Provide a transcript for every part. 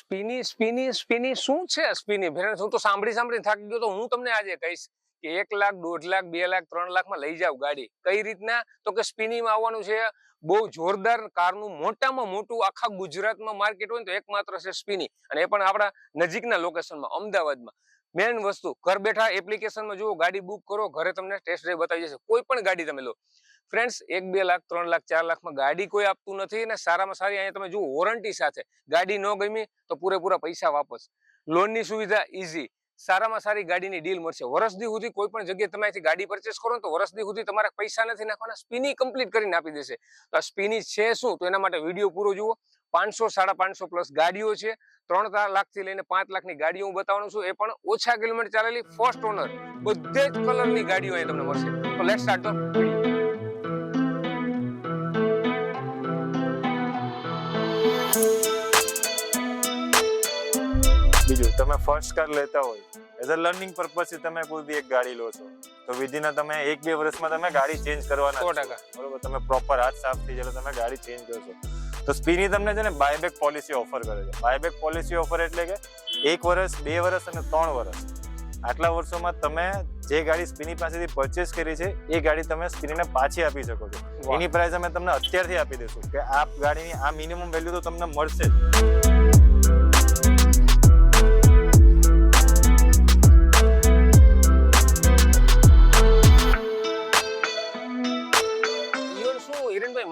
સ્પિની સ્પિની સ્પિની શું છે સ્પિની? ફ્રેન્ડ્સ હું તો સાંભળી સાંભળી થાકી ગયો તો હું તમને આજે કહીશ કે એક લાખ, દોઢ લાખ, બે લાખ, ત્રણ લાખમાં લઈ જાવ ગાડી. કઈ રીતના? તો કે સ્પિનીમાં આવવાનું છે બહુ જોરદાર કારનું મોટામાં મોટું આખા ગુજરાતમાં માર્કેટ હોય ને તો એકમાત્ર છે સ્પિની. અને એ પણ આપણા નજીકના લોકેશનમાં, અમદાવાદમાં. મેન વસ્તુ, ઘર બેઠા એપ્લિકેશનમાં જુઓ, ગાડી બુક કરો, ઘરે તમને ટેસ્ટ ડ્રાઈવ બતાવી જશે કોઈ પણ ગાડી તમે લો. ફ્રેન્ડ્સ એક, બે લાખ, ત્રણ લાખ, ચાર લાખમાં ગાડી કોઈ આપતું નથી અને સારામાં સારી અહીંયા તમે જુઓ વોરંટી સાથે. ગાડી ન ગમી તો પૂરેપૂરા પૈસા વાપસ. લોનની સુવિધા ઈઝી સારામાં સારી ગાડીની ડીલ મળશે. વર્ષદી સુધી કોઈ પણ જગ્યાએ તમે અહીંથી ગાડી પરચેસ કરો તો વર્ષદી સુધી તમારે પૈસા નથી નાખવાના. સ્પીની કમ્પ્લીટ કરીને આપી દેશે. તો આ સ્પીની છે શું? તો એના માટે વીડિયો પૂરો જુઓ. પાંચસો, સાડા પાંચસો પ્લસ ગાડીઓ છે. ત્રણ ચાર લાખથી લઈને પાંચ લાખની ગાડીઓ હું બતાવવાનું છું. એ પણ ઓછા કિલોમીટર ચાલેલી ફર્સ્ટ ઓનર બધે જ કલરની ગાડીઓ અહીં તમને મળશે. તો લેટ સ્ટાર્ટ બીજું તમે ફર્સ્ટ કાર લેતા હોય એઝ અ લર્નિંગ પર્પઝથી તમે કોઈ બી એક ગાડી લો છો તો વિધિન તમે એક બે વર્ષમાં તમે ગાડી ચેન્જ કરવાના સો ટકા. બરોબર તમે પ્રોપર હાથ સાફ થઈ જાય તમે ગાડી ચેન્જ કરશો તો સ્પીની તમને છે ને બાયબેક પોલિસી ઓફર કરે છે. બાયબેક પોલિસી ઓફર એટલે કે એક વર્ષ બે વર્ષ અને ત્રણ વર્ષ. આટલા વર્ષોમાં તમે જે ગાડી સ્પીની પાસેથી પરચેસ કરી છે એ ગાડી તમે સ્પીનીને પાછી આપી શકો છો. એની પ્રાઇસ અમે તમને અત્યારથી આપી દઈશું કે આ ગાડીની આ મિનિમમ વેલ્યુ તો તમને મળશે જ.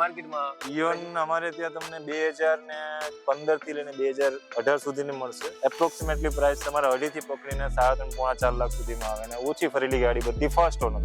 માર્કેટમાં? ઇયોન અમારે ત્યાં તમને બે હજાર ને પંદરથી લઈને બે હજાર અઢાર સુધીની મળશે. એપ્રોક્સિમેટલી પ્રાઇસ તમારે અઢી થી પકડીને સાડા ત્રણ પોણા ચાર લાખ સુધીમાં આવે અને ઓછી ફરેલી ગાડી બધી ફર્સ્ટ ઓનર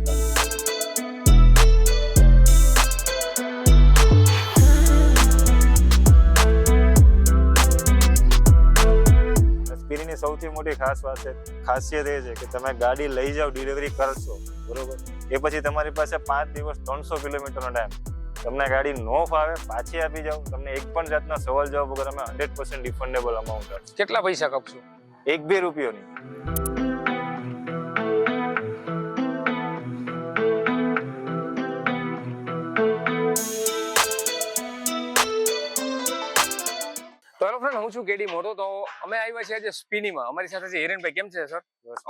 સ્પીરીની સૌથી મોટી ખાસ વાત છે, ખાસિયત એ છે કે તમે ગાડી લઈ જાઓ ડિલિવરી કરશો, બરોબર? એ પછી તમારી પાસે પાંચ દિવસ ત્રણસો કિલોમીટરનો ટાઈમ તમને ગાડી નો ફાવે પાછી આપી જાઓ. તમને એક પણ જાતના સવાલ જવાબ વગર અમે હંડ્રેડ પર્સન્ટ રિફંડેબલ અમાઉન્ટ આપીશું. કેટલા પૈસા કપશો? એક બે રૂપિયોની. તો હેલો ફ્રેન્ડ હું છું કેડી મોટો. તો અમે આવ્યા છીએ આજે સ્પિનીમાં. અમારી સાથે છે હિરેનભાઈ. કેમ છે સર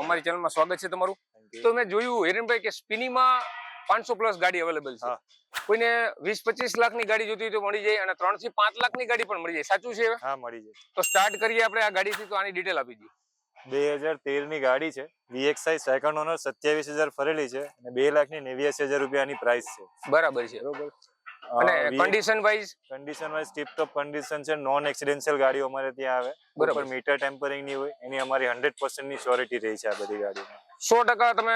અમારી ચેનલમાં સ્વાગત છે તમારું. તો મેં જોયું હિરેનભાઈ કે સ્પિનીમાં પાંચસો પ્લસ ગાડી અવેલેબલ છે. કોઈને વીસ પચીસ લાખની ગાડી જોતી હોય તો મળી જાય અને ત્રણથી પાંચ લાખની ગાડી પણ મળી જાય. સાચું છે હા મળી જાય. તો સ્ટાર્ટ કરીએ આપણે આ ગાડીથી તો આની ડિટેલ આપી દઈએ. બે હજાર તેરની ગાડી છે. વીએક્સઆઈ સેકન્ડ ઓનર સત્યાવીસ હજાર ફરેલી છે અને બે લાખની નેવ્યાસી હજાર રૂપિયાની પ્રાઇસ છે. બરાબર છે. બરોબર? અને condition wise condition wise tip top condition છે. નોન એક્સિડેન્શિયલ ગાડીઓ અમારે ત્યાં આવે. બરાબર. મીટર ટેમ્પરિંગની હોય. એની અમારી હંડ્રેડ પર્સન્ટની શ્યોરિટી રહી છે આ બધી ગાડીમાં. સો ટકા તમે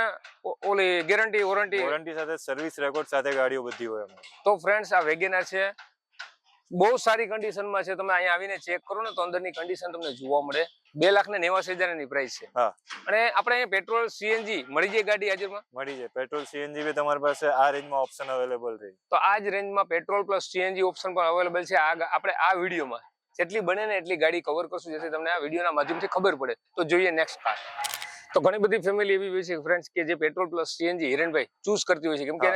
ઓલી ગેરંટી વોરંટી વોરંટી સાથે સર્વિસ રેકોર્ડ સાથે ગાડીઓ બધી હોય તો ફ્રેન્ડ્સ આ વેગેનર છે. બહુ સારી કન્ડિશનમાં છે. તમે અહીંયા આવીને ચેક કરો ને તો અંદરની કન્ડિશન તમને જોવા મળે. બે લાખ ને નેવાસી હજારની પ્રાઇસ છે અને આપણે અહીંયા પેટ્રોલ સીએનજી મળી જાય ગાડી હાજરમાં? મળી જાય. પેટ્રોલ સીએનજી બી તમારી પાસે આ રેન્જમાં ઓપ્શન અવેલેબલ રહે. તો આ જ રેન્જમાં પેટ્રોલ પ્લસ સીએનજી ઓપ્શન પણ અવેલેબલ છે. આ આપણે આ વિડીયોમાં જેટલી બને ને એટલી ગાડી કવર કરશું જેથી તમને આ વિડીયોના માધ્યમથી ખબર પડે. તો જોઈએ નેક્સ્ટ કાર તો ઘણી બધી ફેમિલી એવી હોય છે ફ્રેન્ડ્સ કે જે પેટ્રોલ પ્લસ સીએનજી હિરેનભાઈ ચૂઝ કરતી હોય છે. કેમ કે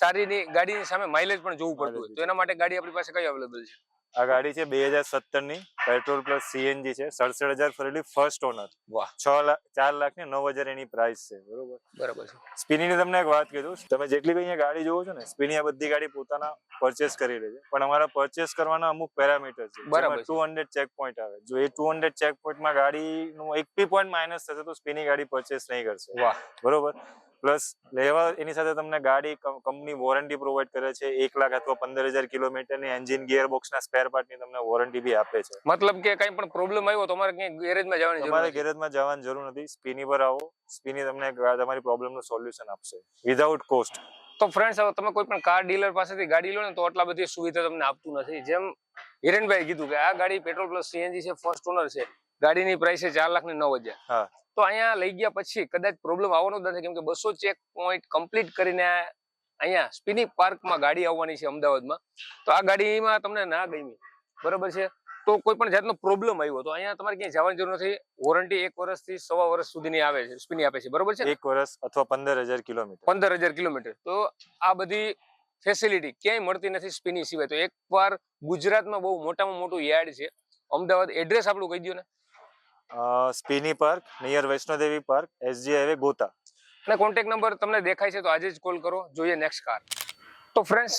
સારીની ગાડીની સામે માઇલેજ પણ જોવું પડતું હોય. તો એના માટે ગાડી આપણી પાસે કઈ અવેલેબલ છે? આ ગાડી છે બે હજાર સત્તરની પેટ્રોલ પ્લસ સીએનજી છે. સડસઠ હજાર ફરેલી ફર્સ્ટ ઓનર વાહ. છ લાખ ચાર લાખ ને નવ હજાર એની પ્રાઇસ છે. બરોબર? બરાબર છે. સ્પિની ની તમને એક વાત કીધું. તમે જેટલી અહીંયા ગાડી જોવો છો ને સ્પીની આ બધી ગાડી પોતાના પરચેસ કરી લે છે. પણ અમારા પરચેસ કરવાના અમુક પેરામીટર છે. બરાબર ટુ હંડ્રેડ ચેક પોઈન્ટ આવે. જો એ ટુ હંડ્રેડ ચેક પોઈન્ટમાં ગાડીનું એક બી પોઈન્ટ માઇનસ થશે તો સ્પીની ગાડી પરચેસ નહીં કરશે. વાહ. બરોબર? પ્લસ લેવા એની સાથે તમને ગાડી કંપની વોરંટી પ્રોવાઈડ કરે છે. એક લાખ અથવા પંદર હજાર કિલોમીટરની એન્જિન ગિયર બોક્સના સ્પેર પાર્ટની તમને વોરંટી બી આપે છે. મતલબ કે કઈ પણ પ્રોબ્લેમ આવ્યો તો તમારે ક્યાંય ગેરેજમાં જવાની તમારે. ગેરેજમાં જવાની જરૂર નથી. સ્પીની પર આવો. સ્પીની તમને તમારી તમારી પ્રોબ્લેમનું સોલ્યુશન આપશે. વિધાઉટ કોસ્ટ તો ફ્રેન્ડ્સ હવે તમે કોઈ પણ કાર ડીલર પાસેથી ગાડી લો ને તો આટલા બધી સુવિધા તમને આપતું નથી. જેમ હિરેનભાઈ કીધું કે આ ગાડી પેટ્રોલ પ્લસ સીએનજી છે ફર્સ્ટ ઓનર છે. ગાડીની પ્રાઇસ છે ચાર લાખ ને નવ હજાર. તો અહીંયા લઈ ગયા પછી કદાચ પ્રોબ્લેમ આવવાનો જ નથી. કેમ કે બસો ચેક પોઈન્ટ કમ્પ્લીટ કરીને અહીંયા સ્પિનિક પાર્કમાં ગાડી આવવાની છે અમદાવાદમાં. તો આ ગાડીમાં તમને ના ગમી. બરોબર છે? તો કોઈ પણ જાતનો પ્રોબ્લેમ આવ્યો તો અહીંયા તમારે ક્યાંય જવાની જરૂર નથી. વોરંટી એક વર્ષથી સવા વર્ષ સુધીની આવે છે સ્પિની આપે છે. બરોબર છે? એક વર્ષ અથવા પંદર હજાર કિલોમીટર. પંદર હજાર કિલોમીટર. તો આ બધી ફેસિલિટી ક્યાંય મળતી નથી સ્પિની સિવાય. તો એકવાર ગુજરાતમાં બહુ મોટામાં મોટું યાર્ડ છે. અમદાવાદ એડ્રેસ આપણું કહી દો ને. Spinny park near Vaishnodevi park SG highway Gota. અને કોન્ટેક નંબર તમને દેખાય છે તો આજે જ કોલ કરો. જોઈએ નેક્સ્ટ કાર તો ફ્રેન્ડ્સ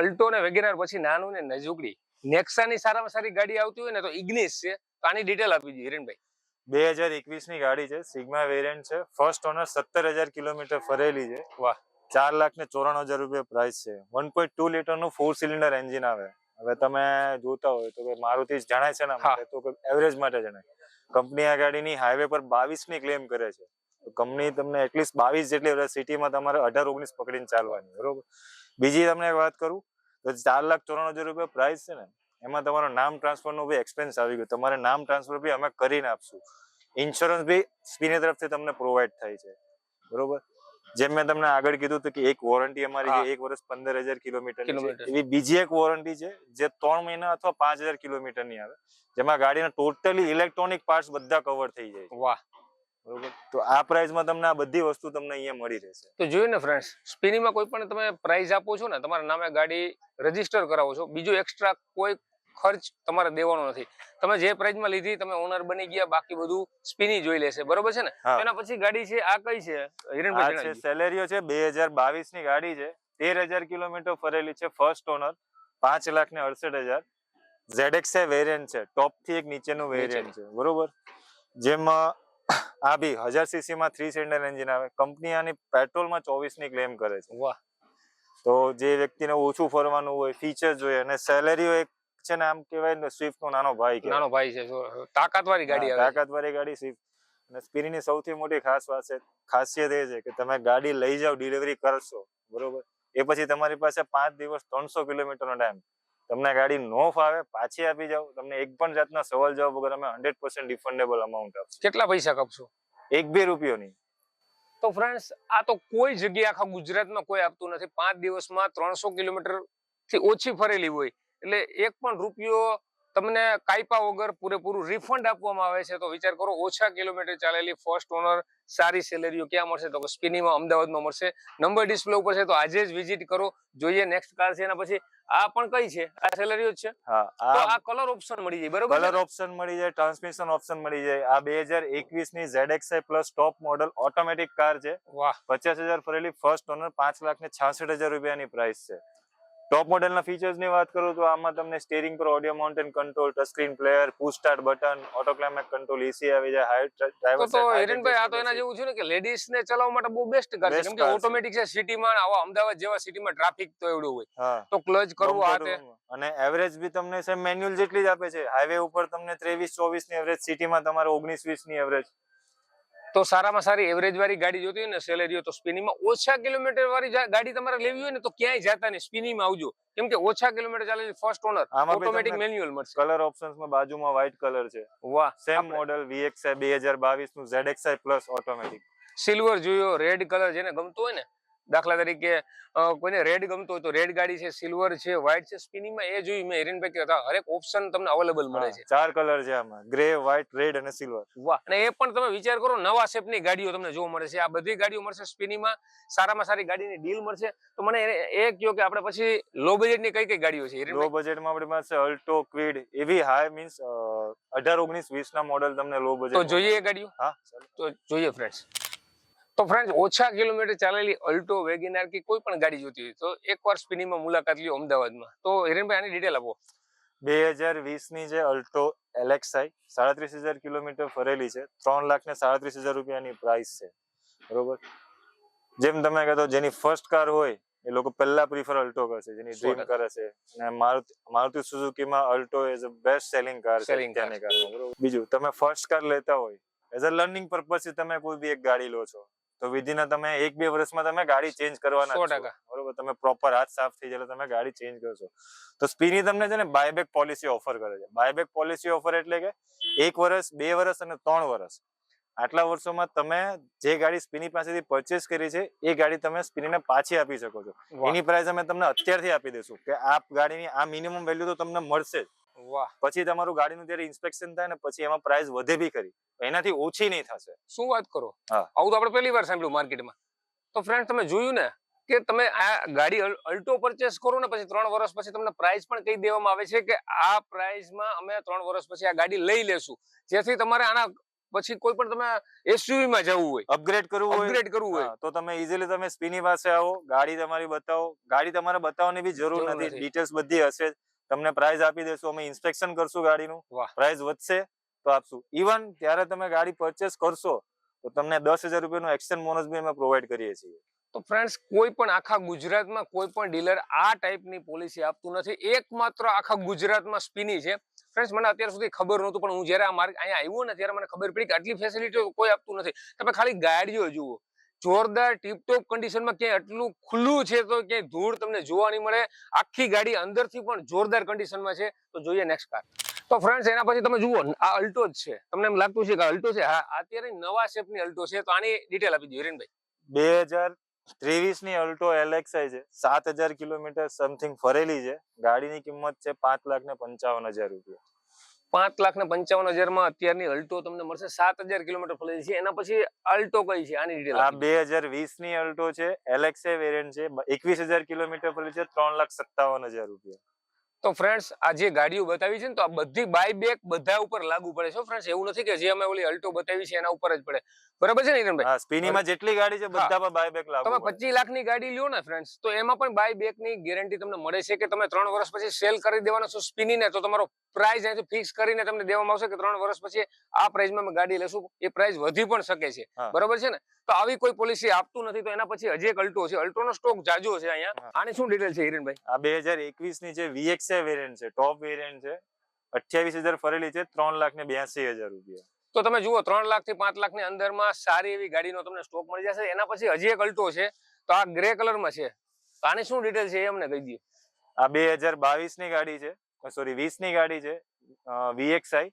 અલ્ટો ને વેગેનાર પછી નાનું ને નજુકડી નેક્સાની સારામાં સારી ગાડી આવતી હોય ને તો ઇગ્નિસ છે. તો આની ડિટેલ આપી દઈએ હિરેનભાઈ. બે હજાર એકવીસની ગાડી છે સિગ્મા વેરિયન્ટ છે. ફર્સ્ટ ઓનર સત્તર હજાર કિલોમીટર ફરેલી છે. વાહ. ચાર લાખ ને ચોરાણું હજાર રૂપિયા પ્રાઇસ છે. વન પોઈન્ટ ટુ લીટરનું ફોર સિલિન્ડર એન્જિન આવે. હવે તમે જોતા હોય તો મારુતિ જ જણાય છે ને તો એવરેજ માટે જણાય. કંપની આ ગાડીની હાઈવે પર બાવીસની ક્લેમ કરે છે. કંપની તમને એટલીસ્ટ બાવીસ જેટલી સિટીમાં તમારે અઢાર ઓગણીસ પકડીને ચાલવાની બરોબર? બીજી તમને વાત કરું તો ચાર લાખ ચોરાણું હજાર રૂપિયા પ્રાઇસ છે ને એમાં તમારો નામ ટ્રાન્સફરનું બી એક્સપેન્સ આવી ગયું. તમારે નામ ટ્રાન્સફર બી અમે કરીને આપશું. ઇન્સ્યોરન્સ બી સ્પીની તરફથી તમને પ્રોવાઈડ થાય છે બરોબર? જેમ મેં તમને આગળ કીધું હતું કે એક વોરંટી અમારી જે એક વર્ષ પંદર હજાર કિલોમીટર કિલોમીટર. એવી બીજી એક વોરંટી છે જે ત્રણ મહિના અથવા પાંચ હજાર કિલોમીટરની આવે જેમાં ગાડીના ટોટલી ઇલેક્ટ્રોનિક પાર્ટસ બધા કવર થઈ જાય વાહ. બરોબર? તો આ પ્રાઇસમાં તમને આ બધી વસ્તુ તમને અહીંયા મળી રહેશે. તો જોયું ને ફ્રેન્ડ્સ સ્પિનિંગમાં કોઈ પણ તમે પ્રાઇઝ આપો છો ને તમારા નામે ગાડી રજિસ્ટર કરાવો છો બીજો એક્સ્ટ્રા કોઈ ખર્ચ તમારે દેવાનો નથી. તમે જે પ્રાઇઝમાં લીધી તમે ઓનર બની ગયા બાકી બધું સ્પિની જોઈ લેશે બરોબર છે ને? એના પછી ગાડી છે આ કઈ છે. સેલેરીઓ છે બે હજાર બાવીસની ગાડી છે તેર હજાર કિલોમીટર ફરેલી છે ફર્સ્ટ ઓનર પાંચ લાખ ને અડસઠ હજાર. ZX એ વેરિયન્ટ છે ટોપથી એક નીચેનું વેરિયન્ટ છે બરોબર? જેમાં આ ભી હજાર સીસી માં થ્રી સિલિન્ડર એન્જિન આવે. કંપની આની પેટ્રોલમાં ચોવીસની ક્લેમ કરે છે. વાહ. તો જે વ્યક્તિને ઓછું ફરવાનું હોય ફીચર જોઈએ અને સેલેરી એક છે ને આમ કહેવાય ને સ્વિફ્ટ નો નાનો ભાઈ કે નાનો ભાઈ છે તાકાત વાળી ગાડી હા, આવે તાકાત વાળી ગાડી સ્વિફ્ટ. અને સ્પીનની સૌથી મોટી ખાસ વાત છે ખાસિયત એ છે કે તમે ગાડી લઈ જાઓ ડિલિવરી કરશો બરોબર? એ પછી તમારી પાસે પાંચ દિવસ ત્રણસો કિલોમીટરનો ટાઈમ તમને ગાડી નો ફાવે પાછી આપી જાઓ. તમને એક પણ જાતના સવાલ જવાબ વગર અમે હંડ્રેડ પર્સન્ટ રિફંડેબલ અમાઉન્ટ આપશું. કેટલા પૈસા કાપશો? એક બે રૂપિયો નહીં તો ફ્રેન્ડ્સ આ તો કોઈ જગ્યા આખા ગુજરાતમાં કોઈ આપતું નથી. પાંચ દિવસમાં ત્રણસો કિલોમીટરથી ઓછી ફરેલી હોય. એટલે એક પણ રૂપિયો તમને કાયપા વગર પૂરેપૂરું રિફંડ આપવામાં આવે છે તો વિચાર કરો ઓછા કિલોમીટર ચાલેલી ફર્સ્ટ ઓનર સારી સેલેરીઓ ક્યાં મળશે? તો સ્પિનિંગમાં અમદાવાદમાં મળશે. નંબર ડિસ્પ્લે ઉપર છે તો આજે જ વિઝિટ કરો જોઈએ નેક્સ્ટ કાર છે એના પછી. આ પણ કઈ છે? આ સેલેરીઓ જ છે? હા આ આ કલર ઓપ્શન મળી જાય બરોબર કલર ઓપ્શન મળી જાય ટ્રાન્સમિશન ઓપ્શન મળી જાય. આ બે હજાર એકવીસની ZXi plus top model automatic car છે. વાહ. પચાસ હજાર ફરેલી ફર્સ્ટ ઓનર પાંચ લાખ ને છાસઠ હજાર રૂપિયાની પ્રાઇસ છે. ટોપ મોડેલના ફીચર્સની વાત કરું તો આમાં તમને સ્ટીરિંગ પર audio mounted control touch screen player push start button auto climate control AC આવી જાય હાઈ ડ્રાઈવર તો હિરેનભાઈ આ તો એના જેવું છે ને કે લેડીઝ ને ચલાવવા માટે બહુ બેસ્ટ કાર છે. કેમ કે. ઓટોમેટિક છે. સિટીમાં આવા અમદાવાદ જેવા સિટીમાં ટ્રાફિક તો એવડું હોય. તો ક્લચ કરવું આ તે અને એવરેજ બી તમને સેમ મેન્યુઅલ જેટલી જ આપે છે. હાઈવે ઉપર તમને ત્રેવીસ ચોવીસની એવરેજ સિટીમાં તમારે ઓગણીસ વીસની એવરેજ તો સારામાં સારી એવરેજ વાળી ગાડી જોતી હોય ને સેલેરીઓ તો સ્પિનિંગમાં ઓછા કિલોમીટર વાળી ગાડી તમારે લેવી હોય ને તો ક્યાંય જતા નહીં. સ્પિનિંગમાં આવજો. કેમ કે ઓછા કિલોમીટર ચાલેલી ફર્સ્ટ ઓનર ઓટોમેટિક મેન્યુઅલ મળશે. કલર ઓપ્શન્સમાં બાજુમાં વ્હાઇટ કલર છે. વાહ. સેમ મોડલ VXi બે હજાર બાવીસનું ZXi પ્લસ ઓટોમેટિક સિલ્વર જોયો રેડ કલર જેને ગમતો હોય ને દાખલા તરીકે કોઈને રેડ ગમતો હોય તો રેડ ગાડી છે સિલ્વર છે વ્હાઇટ છે સ્પિનિંગમાં એ જોયું મેં હિરેનભાઈ કહેતા હરેક ઓપ્શન તમને અવેલેબલ મળે છે. ચાર કલર છે આમાં ગ્રે વ્હાઇટ રેડ અને સિલ્વર વાહ અને એ પણ તમે વિચાર કરો નવા શેપની ગાડીઓ તમને જોવા મળે છે. આ બધી ગાડીઓ મળશે સ્પિનિંગમાં સારામાં સારી ગાડીની ડીલ મળશે. તો મને એ- કહ્યું કે આપણે પછી લો બજેટની કઈ કઈ ગાડીઓ છે? લો? બજેટમાં આપણી પાસે અલ્ટો ક્વિડ એવી હાઈ મીન્સ અઢાર ઓગણીસ વીસ ના મોડલ તમને લો બજેટ તો જોઈએ એ ગાડીઓ? હા. તો જોઈએ ફ્રેન્ડ્સ તો ફ્રેન્ડ ઓછા કિલોમીટર ચાલેલી અલ્ટો વેગેનાર કે કોઈ પણ ગાડી જોતી હોય તો એકવાર સ્પિનિંગમાં મુલાકાત લ્યો અમદાવાદમાં. તો હિરેનભાઈ આની ડિટેલ આપો. બે હજાર વીસની જે અલ્ટો એલેક્સાઈ સાડત્રીસ હજાર કિલોમીટર ફરેલી છે. ત્રણ લાખ ને સાડત્રીસ હજાર રૂપિયાની પ્રાઇસ છે. બરોબર? જેમ તમે કહેતો જેની ફર્સ્ટ કાર હોય એ લોકો પહેલા પ્રિફર અલ્ટો કરશે જેની ડ્રીમ. કરે છે. અને Maruti Maruti સુઝુકીમાં Alto as a best selling car છે ત્યાંની કારમાં બરોબર? બીજું તમે ફર્સ્ટ કાર લેતા હોય એઝ અ લર્નિંગ પર્પઝ તમે કોઈ બી એક ગાડી લો છો. તો વિધિન તમે એક બે વર્ષમાં તમે ગાડી ચેન્જ કરવાના સો. બરોબર તમે પ્રોપર હાથ સાફ થઈ જાય તમે ગાડી ચેન્જ કરશો તો સ્પીની તમને છે ને બાયબેક પોલિસી ઓફર કરે છે. બાયબેક પોલિસી ઓફર એટલે કે એક વર્ષ બે વર્ષ અને ત્રણ વર્ષ. આટલા વર્ષોમાં તમે જે ગાડી સ્પીની પાસેથી પરચેસ કરી છે એ ગાડી તમે સ્પીનીને પાછી આપી શકો છો. એની પ્રાઇસ અમે તમને અત્યારથી આપી દઈશું કે આ ગાડીની આ મિનિમમ વેલ્યુ તો તમને મળશે જ. પછી તમારું ગાડીનું જયારે ઇન્સ્પેક્શન થાય ને પછી એમાં પ્રાઇસ વધે બી કરી એનાથી ઓછી નહીં થશે. શું વાત કરો? આવું તો આપણે પહેલી વાર સાંભળ્યું માર્કેટમાં. તો ફ્રેન્ડ તમે જોયું ને કે તમે આ ગાડી અલ્ટો પરચેસ કરો ને પછી ત્રણ વર્ષ પછી તમને પ્રાઇસ પણ કહી દેવામાં આવે છે કે આ પ્રાઇસમાં અમે ત્રણ વર્ષ પછી આ ગાડી લઈ લેશું. જેથી તમારે આના પછી કોઈ પણ તમે એસયુવી માં જવું હોય અપગ્રેડ કરવું હોય. અપગ્રેડ કરવું હોય. તો તમે ઇઝીલી તમે સ્પીની પાસે આવો ગાડી તમારી બતાવો. ગાડી તમારે બતાવવાની બી જરૂર નથી. ડિટેલ્સ બધી હશે. તમને પ્રાઇઝ આપી દેશું અમે ઇન્સ્પેક્શન કરશું ગાડીનું. પ્રાઇઝ વધશે તો આપશું. ઇવન ત્યારે તમે ગાડી પરચેસ કરશો તો તમને દસ હજાર રૂપિયાનું એક્સચેન્જ બોનસ બી અમે પ્રોવાઈડ કરીએ છીએ. તો ફ્રેન્ડ્સ કોઈ પણ આખા ગુજરાતમાં કોઈ પણ ડીલર આ ટાઈપની પોલિસી આપતું નથી. એકમાત્ર આખા ગુજરાતમાં સ્પીની છે. ફ્રેન્ડ્સ મને અત્યાર સુધી ખબર નહોતું પણ હું જ્યારે આ માર્ગ અહીંયા આવ્યો ને ત્યારે મને ખબર પડી કે આટલી ફેસિલિટી કોઈ આપતું નથી. તમે ખાલી ગાડીઓ જુઓ. જોરદાર ટીપટોપ કન્ડિશનમાં ક્યાંય આટલું ખુલ્લું છે તો ક્યાંય ધૂળ તમને જોવા નહીં મળે. આખી ગાડી અંદરથી પણ જોરદાર કન્ડિશનમાં છે. તો જોઈએ નેક્સ્ટ કાર તો ફ્રેન્ડ્સ એના પછી તમે જુઓ, આ અલ્ટો જ છે. તમને એમ લાગતું છે કે અલ્ટો છે? હા અત્યારે નવા શેપની અલ્ટો છે. તો આની ડિટેલ આપી દો, હિરેનભાઈ. બે હજાર ત્રેવીસની અલ્ટો એલેક્સાઈ છે. સાત હજાર કિલોમીટર સમથિંગ ફરેલી છે. ગાડીની કિંમત છે પાંચ લાખ ને પંચાવન હજાર રૂપિયા. પાંચ લાખ ને પંચાવન હજારમાં અત્યારની અલ્ટો તમને મળશે. સાત હજાર કિલોમીટર ફરેલી છે. એના પછી અલ્ટો કઈ છે? આની ડિટેલ આ બે હજાર વીસની અલ્ટો છે. એલેક્સે વેરિયન્ટ છે. એકવીસ હજાર કિલોમીટર ફલી છે. ત્રણ લાખ સત્તાવન હજાર રૂપિયા. તો ફ્રેન્ડ્સ આ જે ગાડીઓ બતાવી છે ને તો આ બધી બાય બેક બધા ઉપર લાગુ પડે છે ફ્રેન્ડ્સ એવું નથી કે જે અમે ઓલી અલ્ટો બતાવી છે એના ઉપર જ પડે. બરાબર છે ને સ્પીનીમાં જેટલી ગાડી છે બધામાં બાયબેક લાગુ તમે પડે. લાખ લાખની ગાડી લ્યો ને ફ્રેન્ડ્સ તો એમાં પણ બાય બેકની ગેરંટી તમને મળે છે કે તમે ત્રણ વર્ષ પછી સેલ કરી દેવાનો છો સ્પિની ને તો તમારો પ્રાઇસ અહીંથી ફિક્સ કરીને તમને દેવામાં આવશે કે ત્રણ વર્ષ પછી આ પ્રાઇસમાં અમે ગાડી લેશું. એ પ્રાઇસ વધી પણ શકે છે. બરોબર છે ને? તો આવી કોઈ પોલિસી આપતું નથી તો એના પછી હજી એક અલ્ટો છે. અલ્ટોનો સ્ટોક જાજો છે અહીંયા. આની શું ડિટેલ છે હિરેનભાઈ? આ બે હજાર એકવીસની જે વીએક્સઆઈ વેરિયન્ટ છે ટોપ વેરિયન્ટ છે અઠ્યાવીસ હજાર ફરેલી છે ત્રણ લાખ ને બ્યાસી હજાર રૂપિયા. તો તમે જુઓ ત્રણ લાખથી પાંચ લાખની અંદરમાં સારી એવી ગાડીનો તમને સ્ટોક મળી જશે. એના પછી હજી એક અલ્ટો છે. તો આ ગ્રે કલરમાં છે. આની શું ડિટેલ છે એ અમને કહી દઈએ આ બે હજાર બાવીસની ગાડી છે. સોરી વીસની ગાડી છે વીએક્સઆઈ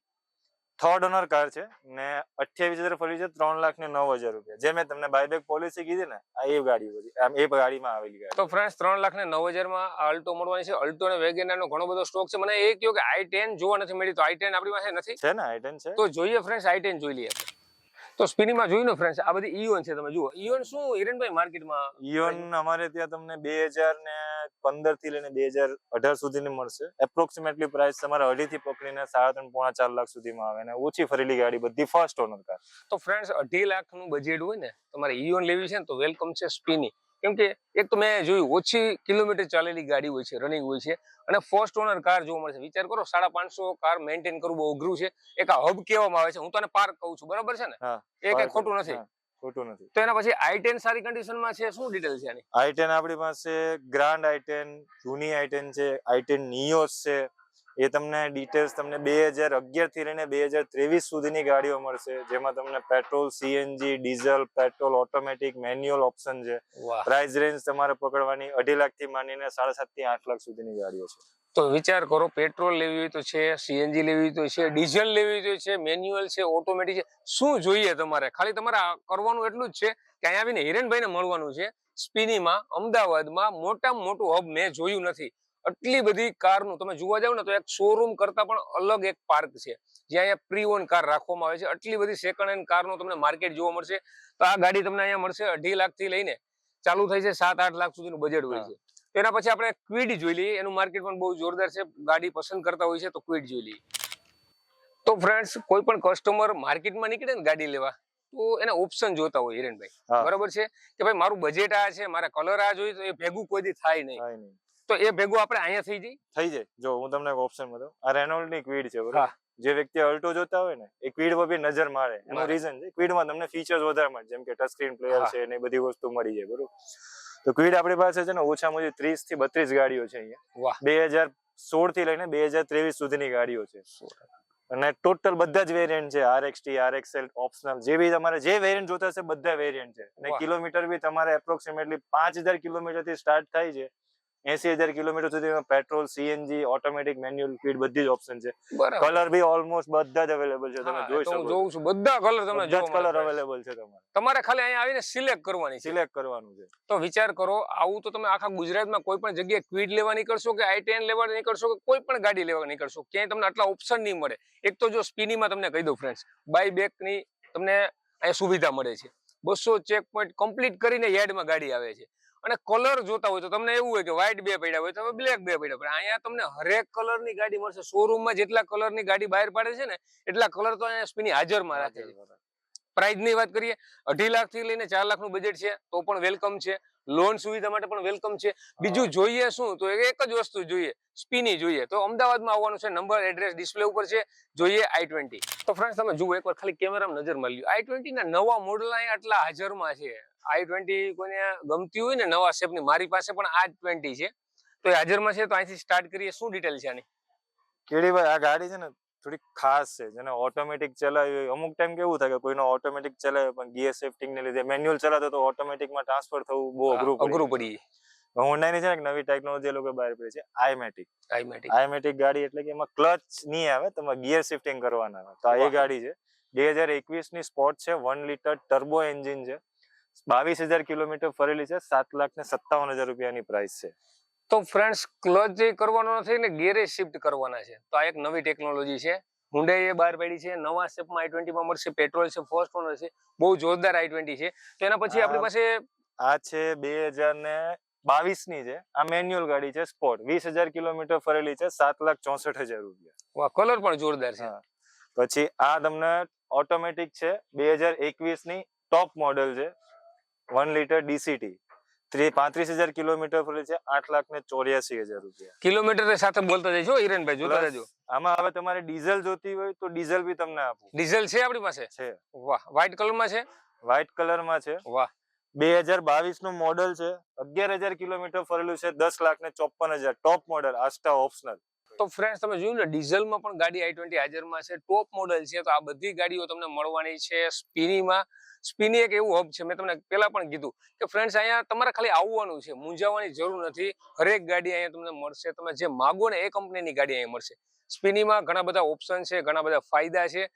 થર્ડ ઓનર કાર છે ને અઠ્યાવીસ હજાર ફરી છે ત્રણ લાખ ને નવ હજાર રૂપિયા. જે મેં તમને બાયબેક પોલિસી કીધી ને આ એ ગાડી બધી આમ એ ગાડીમાં આવેલી ગાડી. તો ફ્રેન્ડ ત્રણ લાખ ને નવ હજારમાં અલ્ટો મળવાની છે. અલ્ટો અને વેગેનાર નો ઘણો બધો સ્ટોક છે. મને એ કહ્યું કે આઈ ટેન જોવા નથી મળી તો આઈ ટેન આપણી પાસે નથી? છે ને આઈ ટેન છે. તો જોઈએ ફ્રેન્ડ આઈ ટેન જોઈ લઈએ. તો સ્પિનિંગમાં જોયું ને ફ્રેન્ડ્સ આ બધી ઇઓન છે તમે જુઓ. ઈઓન શું હિરણભાઈ માર્કેટમાં? ઇયોન અમારે ત્યાં તમને બે હજાર ને પંદરથી લઈને બે હજાર અઢાર સુધીની મળશે. એપ્રોક્સિમેટલી પ્રાઇસ તમારે અઢી થી પકડીને સાડા ત્રણ પોણા ચાર લાખ સુધીમાં આવે અને ઓછી ફરેલી ગાડી બધી ફર્સ્ટ ઓનર કાર તો ફ્રેન્ડ્સ અઢી લાખનું બજેટ હોય ને તમારે ઈઓન લેવી છે ને તો વેલકમ છે સ્પિની કેમ કે એક તો મેં જોયું ઓછી કિલોમીટર ચાલેલી ગાડી હોય છે રનિંગ હોય છે. અને ફર્સ્ટ ઓનર કાર જોવા મળે છે. વિચાર કરો સાડા પાંચસો કાર મેન્ટેન કરવું બહુ અઘરું છે. એક આ હબ કહેવામાં આવે છે. હું તને પાર્ક કહું છું. બરાબર છે ને? એ કઈ ખોટું નથી. ખોટું નથી. તો એના પછી આઈ ટેન સારી કન્ડિશનમાં છે શું ડિટેલ છે આની? આપણી પાસે ગ્રાન્ડ આઈટેન જૂની આઈટેન છે આઈટેન નિયોસ છે. એ તમને ડિટેલ્સ તમને બે હજાર અગિયારથી લઈને બે હજાર ત્રેવીસ સુધીની ગાડીઓ મળશે જેમાં તમને petrol CNG diesel petrol automatic manual option છે. પ્રાઇસ રેન્જ તમારે પકડવાની અઢી લાખથી માંડીને સાડા સાતથી આઠ લાખ સુધીની ગાડીઓ છે. તો વિચાર કરો પેટ્રોલ લેવી હોય તો છે સીએનજી લેવી હોય તો છે ડીઝલ લેવી હોય છે મેન્યુઅલ છે ઓટોમેટિક છે શું જોઈએ તમારે? ખાલી તમારે કરવાનું એટલું જ છે કે અહીંયા આવીને હિરેનભાઈને મળવાનું છે. સ્પિનીમાં અમદાવાદમાં મોટામાં મોટું હબ મેં જોયું નથી. આટલી બધી કારનું. તમે જોવા જાવ ને તો એક શોરૂમ કરતા પણ અલગ એક પાર્ક છે. જ્યાં અહીંયા પ્રી ઓન કાર રાખવામાં આવે છે. આટલી બધી સેકન્ડ હેન્ડ કારનું તમને માર્કેટ જોવા મળશે. તો આ ગાડી તમને અહીંયા મળશે અઢી લાખથી લઈને ચાલુ થાય છે સાત આઠ લાખ સુધીનું બજેટ હોય છે. તેના પછી આપણે ક્વિડ જોઈ લઈએ. એનું માર્કેટ પણ બહુ જોરદાર છે. ગાડી પસંદ કરતા હોય છે તો ક્વિડ જોઈ લઈએ. તો ફ્રેન્ડ્સ કોઈ પણ કસ્ટમર માર્કેટમાં નીકળે ને ગાડી લેવા તો એના ઓપ્શન જોતા હોય હિરેનભાઈ. બરોબર છે? કે ભાઈ મારું બજેટ આ છે મારા કલર આ જોઈએ તો એ ભેગું કોઈ દી થાય નહીં. નહીં. તો એ ભેગું આપણે અહીંયા થઈ જાય થઈ જાય. જો હું તમને ઓપ્શન બતાવું. આ રેનોલ્ડની ક્વીડ છે. બરોબર? જે વ્યક્તિ અલ્ટો જોતા હોય ને એ ક્વીડ પર બી નજર મારે. એનું રીઝન છે. ક્વીડમાં તમને ફીચર્સ વધારે મળે. જેમ કે ટચ સ્ક્રીન પ્લેયર છે ને બધી વસ્તુ મળી જાય બરોબર? તો ક્વીડ આપણી પાસે છે ને ઓછામાં ઓછી ત્રીસથી બત્રીસ ગાડીઓ છે અહીંયા. બે હજાર સોળથી લઈને બે હજાર ત્રેવીસ સુધીની ગાડીઓ છે. અને ટોટલ બધા જ વેરિયન્ટ છે. R X T R XL optional જે બી તમારે જે વેરિયન્ટ જોતા હશે બધા વેરિયન્ટ છે. અને કિલોમીટર બી તમારે એપ્રોક્સિમેટલી પાંચ હજાર કિલોમીટરથી સ્ટાર્ટ થાય છે. એસી હજાર કિલોમીટર સુધી petrol CNG automatic manual speed બધી જ ઓપ્શન છે. કલર બી ઓલમોસ્ટ બધા જ અવેલેબલ છે તમે જોઈ શકો જોઉં છું. બધા કલર તમને બધા કલર અવેલેબલ છે તમારે. તમારે ખાલી અહીંયા આવીને સિલેક્ટ કરવાની સિલેક્ટ કરવાનું છે. તો વિચાર કરો આવું તો તમે આખા ગુજરાતમાં કોઈ પણ જગ્યાએ ક્વિડ લેવા નીકળશો કે આઈ ટેન લેવા નીકળશો કે કોઈ પણ ગાડી લેવા નીકળશો ક્યાંય તમને આટલા ઓપ્શન નહીં મળે. એક તો જો સ્પીનીમાં તમને કહી દઉં ફ્રેન્ડ્સ બાય બેકની તમને અહીંયા સુવિધા મળે છે. બસો ચેક પોઈન્ટ કમ્પ્લીટ કરીને યાર્ડમાં ગાડી આવે છે. અને કલર જોતા હોય તો તમને એવું હોય કે વ્હાઈટ બે પડ્યા હોય તો બ્લેક બે પડ્યા. પણ અહીંયા તમને હરેક કલરની ગાડી મળશે. શોરૂમમાં જેટલા કલરની ગાડી બહાર પાડે છે ને એટલા કલર તો અહીંયા સ્પીની હાજરમાં રાખે છે. પ્રાઇસની વાત કરીએ અઢી લાખથી લઈને ચાર લાખનું બજેટ છે તો પણ વેલકમ છે. લોન સુવિધા માટે પણ વેલકમ છે. બીજું જોઈએ શું? તો એક જ વસ્તુ જોઈએ સ્પીની જોઈએ. તો અમદાવાદમાં આવવાનું છે નંબર એડ્રેસ ડિસ્પ્લે ઉપર છે. જોઈએ આઈ ટ્વેન્ટી તો ફ્રેન્ડ તમે જુઓ એકવાર ખાલી કેમેરામાં નજર મારી લ્યો. આઈ ટ્વેન્ટી ના નવા મોડલ અહીંયા આટલા હાજરમાં છે. આઈ ટ્વેન્ટી કોઈને ગમતી હોય ને નવા શેપની મારી પાસે પણ આ ટ્વેન્ટી છે. તો એ હાજરમાં છે તો અહીંથી સ્ટાર્ટ કરીએ. શું ડિટેલ છે આની? કેળીભાઈ આ ગાડી છે ને થોડી ખાસ છે જેને ઓટોમેટિક ચલાવી હોય. અમુક ટાઈમ કેવું થાય કે કોઈનો ઓટોમેટિક ચલાવે પણ ગિયર શિફ્ટિંગ ને લીધે મેન્યુઅલ ચલાવતો તો ઓટોમેટિકમાં ટ્રાન્સફર થવું બહુ અઘરું પડી અઘરું પડી હોન્ડાની છે ને નવી ટેકનોલોજી એ લોકો બહાર પડી છે આઈમેટિક આઈમેટિક આઈમેટિક ગાડી એટલે કે એમાં ક્લચ નહીં આવે તમારે ગિયર શિફ્ટિંગ કરવાના આવે તો આ એ ગાડી છે. બે હજાર એકવીસની સ્પોટ છે વન લીટર ટર્બો એન્જિન છે. બાવીસ હજાર કિલોમીટર ફરેલી છે સાત લાખ ને સત્તાવન હજાર રૂપિયાની પ્રાઇસ છે. તો ફ્રેન્ડ્સ ક્લચ જે કરવાનો નથી ને ગેરે શિફ્ટ કરવાના છે. તો આ એક નવી ટેકનોલોજી છે. હુંડાઈ એ બહાર પાડી છે. નવા શેપમાં આઈ ટ્વેન્ટી માં મળશે પેટ્રોલ છે ફર્સ્ટ ઓનર છે. બહુ જોરદાર આઈ ટ્વેન્ટી છે. તો એના પછી આપણી પાસે આ છે બે હજાર ને બાવીસની છે. આ મેન્યુઅલ ગાડી છે સ્પોર્ટ વીસ હજાર કિલોમીટર ફરેલી છે સાત લાખ ચોસઠ હજાર રૂપિયા. કલર પણ જોરદાર છે. પછી આ તમને ઓટોમેટિક છે બે હજાર એકવીસની ટોપ મોડેલ છે. વન લીટર ડીસીટી પાંત્રીસ હજાર કિલોમીટર ફરે છે આઠ લાખ ને ચોર્યાસી હજાર રૂપિયા. કિલોમીટર સાથે બોલતા જઈશો હિરેનભાઈ જોતા રહેજો. આમાં હવે તમારે ડીઝલ જોતી હોય તો ડીઝલ બી તમને આપું. ડીઝલ છે આપણી પાસે? છે. વાહ વ્હાઈટ કલરમાં છે? વ્હાઇટ કલરમાં છે. વાહ. બે હજાર બાવીસનું મોડલ છે. અગિયાર હજાર કિલોમીટર ફરેલું છે દસ લાખ ને ચોપન હજાર. ટોપ મોડલ આસ્ટા ઓપ્શનલ તો ફ્રેન્ડ્સ તમે જોયું ને ડીઝલમાં પણ ગાડી આઈ ટ્વેન્ટી હાજરમાં છે ટોપ મોડલ છે, તો આ બધી ગાડીઓ તમને મળવાની છે સ્પીનીમાં. સ્પીની એક એવું હબ છે, મેં તમને પેલા પણ કીધું કે ફ્રેન્ડ્સ અહીંયા તમારે ખાલી આવવાનું છે, મૂંઝાવાની જરૂર નથી. હરેક ગાડી અહીંયા તમને મળશે, તમે જે માગો ને એ કંપનીની ગાડી અહીંયા મળશે. સ્પીનીમાં ઘણા બધા ઓપ્શન છે, ઘણા બધા ફાયદા છે.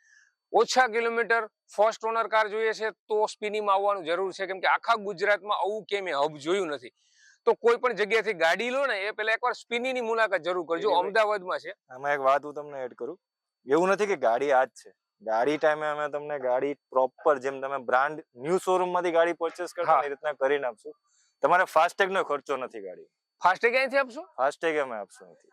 ઓછા કિલોમીટર ફર્સ્ટ ઓનર કાર જોઈએ છે, તો સ્પીનીમાં આવવાનું જરૂર છે, કેમ કે આખા ગુજરાતમાં આવું કેમે હબ જોયું નથી. તો કોઈ પણ જગ્યાથી ગાડી લો ને એ પહેલા એકવાર સ્પીનીની મુલાકાત જરૂર કરજો. અમદાવાદ અમદાવાદમાં છે. આમાં એક વાત હું તમને એડ કરું. એવું નથી કે ગાડી આ જ છે. ગાડી ટાઈમે અમે તમને ગાડી પ્રોપર જેમ તમે બ્રાન્ડ ન્યુ શોરૂમમાંથી ગાડી પરચેસ કરશો એ રીતના કરીને આપશું. તમારે ફાસ્ટેગ નો ખર્ચો નથી ગાડી ફાસ્ટેગ અહીંથી આપશો? ફાસ્ટેગ અમે આપશું નથી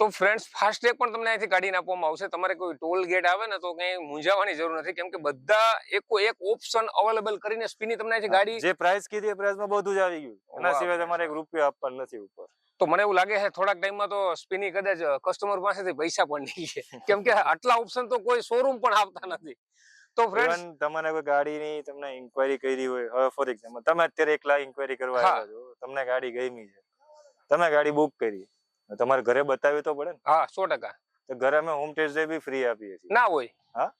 તો ફ્રેન્ડ્સ ફાસ્ટેગ પણ તમને અહીંથી કાઢીને આપવામાં આવશે. તમારે કોઈ ટોલ ગેટ આવે ને તો કઈ મૂંઝાવાની જરૂર નથી. કેમ કે બધા એકો એક ઓપ્શન અવેલેબલ કરીને સ્પીની તમને અહીંથી ગાડી જે પ્રાઇસ કીધી એ પ્રાઇસમાં બધું જ આવી ગયું. એના સિવાય તમારે એક રૂપિયો આપવાનો નથી ઉપર. તો મને એવું લાગે છે થોડાક ટાઈમમાં તો સ્પીની કદાચ કસ્ટમર પાસેથી પૈસા પણ નહીં કેમ કે આટલા ઓપ્શન તો કોઈ શોરૂમ પણ આપતા નથી. તો ફ્રેન્ડ તમારે કોઈ ગાડીની તમને ઇન્ક્વાયરી કરી હોય હવે ફોર એક્ઝામ્પલ તમે અત્યારે એકલા ઇન્કવાયરી કરવા. આવ્યા છો તમને ગાડી ગમી છે. તમે ગાડી બુક કરી. તમારે ઘરે બતાવી તો પડે ને. હા સો ટકા. તો ઘરે અમે હોમ ટેસ્ટ ડ્રાઈવ બી ફ્રી આપીએ છીએ. ના હોય. હા?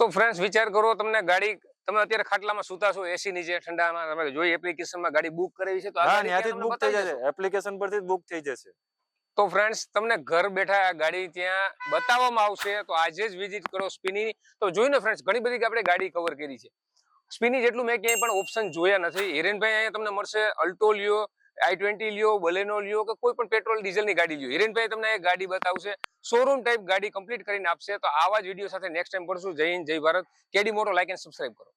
તો ફ્રેન્ડ્સ વિચાર કરો તમને ગાડી તમે અત્યારે ખાટલામાં સુતા છો એસી નીચે ઠંડામાં તમે જોઈ એપ્લિકેશનમાં ગાડી બુક કરાવી છે તો હા ત્યાંથી બુક થઈ જશે. એપ્લિકેશન પરથી બુક થઈ જશે. તો ફ્રેન્ડ્સ તમને ઘર બેઠા આ ગાડી ત્યાં બતાવવામાં આવશે તો આજે જ વિઝિટ કરો સ્પીની તો જોઈને ફ્રેન્ડ્સ ઘણી બધી આપણે ગાડી કવર કરી છે. સ્પીની જેટલું મેં ક્યાંય પણ ઓપ્શન જોયા નથી. હિરેનભાઈ અહીંયા તમને મળશે અલ્ટો લ્યો આઈ ટ્વેન્ટી લ્યો, બલેનો લ્યો કે કોઈ પણ પેટ્રોલ, ડીઝલની ગાડી લ્યો. હિરેનભાઈ તમને એક ગાડી બતાવશે. શોરૂમ ટાઈપ ગાડી કમ્પ્લીટ કરીને આપશે. તો આવા જ વીડિયો સાથે નેક્સ્ટ ટાઈમ પડશું જય હિન્દ, જય ભારત. કેડી મોટો લાઈક એન્ડ સબસ્ક્રાઇબ કરો.